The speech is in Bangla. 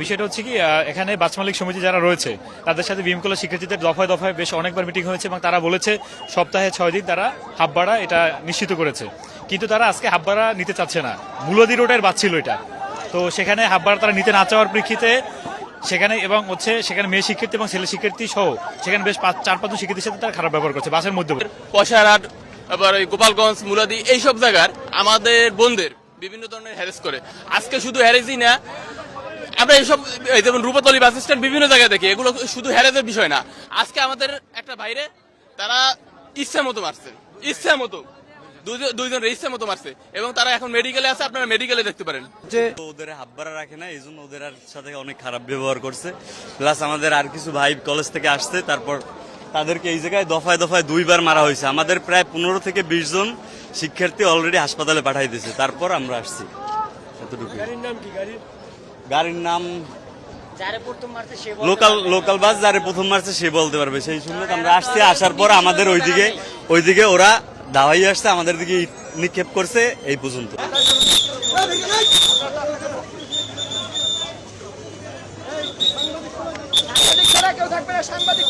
বিষয়টা হচ্ছে কি এখানে বাস মালিক সমিতি যারা রয়েছে, তাদের সাথে বিমকলা শিক্ষার্থীদের দফায় দফায় বেশ অনেকবার মিটিং হয়েছে এবং তারা বলেছে সপ্তাহে ছয় দিন তারা হাফ ভাড়া এটা নিশ্চিত করেছে। কিন্তু তারা আজকে হাফ ভাড়া নিতে চাচ্ছে না। মূলদি রোডের বাস ছিল এটা। তো সেখানে হাফ ভাড়া তারা নিতে না চাওয়ার প্রেক্ষিতে সেখানে এবং হচ্ছে সেখানে মেয়ে শিক্ষার্থী এবং ছেলে শিক্ষার্থী সহ সেখানে বেশ পাঁচ, চার, পাঁচজন শিক্ষার্থীর সাথে তারা খারাপ ব্যবহার করছে বাসের মধ্যে। পয়সারহাট আবার গোপালগঞ্জ, মুলাদি, এইসব জায়গার আমাদের বোনদের বিভিন্ন ধরনের হ্যারেস করে। আজকে শুধু হ্যারেসই না আমরা এইসব যেমন রূপতলি বাস স্ট্যান্ড বিভিন্ন জায়গায় দেখি এগুলো শুধু হ্যারেসের বিষয় না। আজকে আমাদের একটা বাইরে তারা ইচ্ছা মতো মারছে। ইচ্ছা মতো। দুইজন- ইচ্ছা মতো মারছে। এবং তারা এখন মেডিকেলে আছে আপনারা মেডিকেলে দেখতে পারেন। তো ওদের হাব্বারা রাখে না এই জন্য ওদের আর সাথে অনেক খারাপ ব্যবহার করছে। প্লাস আমাদের আর কিছু ভাই কলেজ থেকে আসছে তারপর তাদেরকে এই জায়গায় দফায় দফায় দুইবার মারা হয়েছে। আমাদের প্রায় পনেরো থেকে বিশ জন শিক্ষার্থী অলরেডি হাসপাতালে পাঠাই দিয়েছে। তারপর আমরা আসছি। এতটুকু গাড়ির নাম লোকাল লোকাল বাস যারে প্রথম মারছে সে বলতে পারবে। সেই শুনলে তো আমরা আসছি আসার পর আমাদের ওইদিকে ওইদিকে ওরা দাওয়াই আসছে আমাদের দিকে নিক্ষেপ করছে এই পর্যন্ত। সাংবাদিক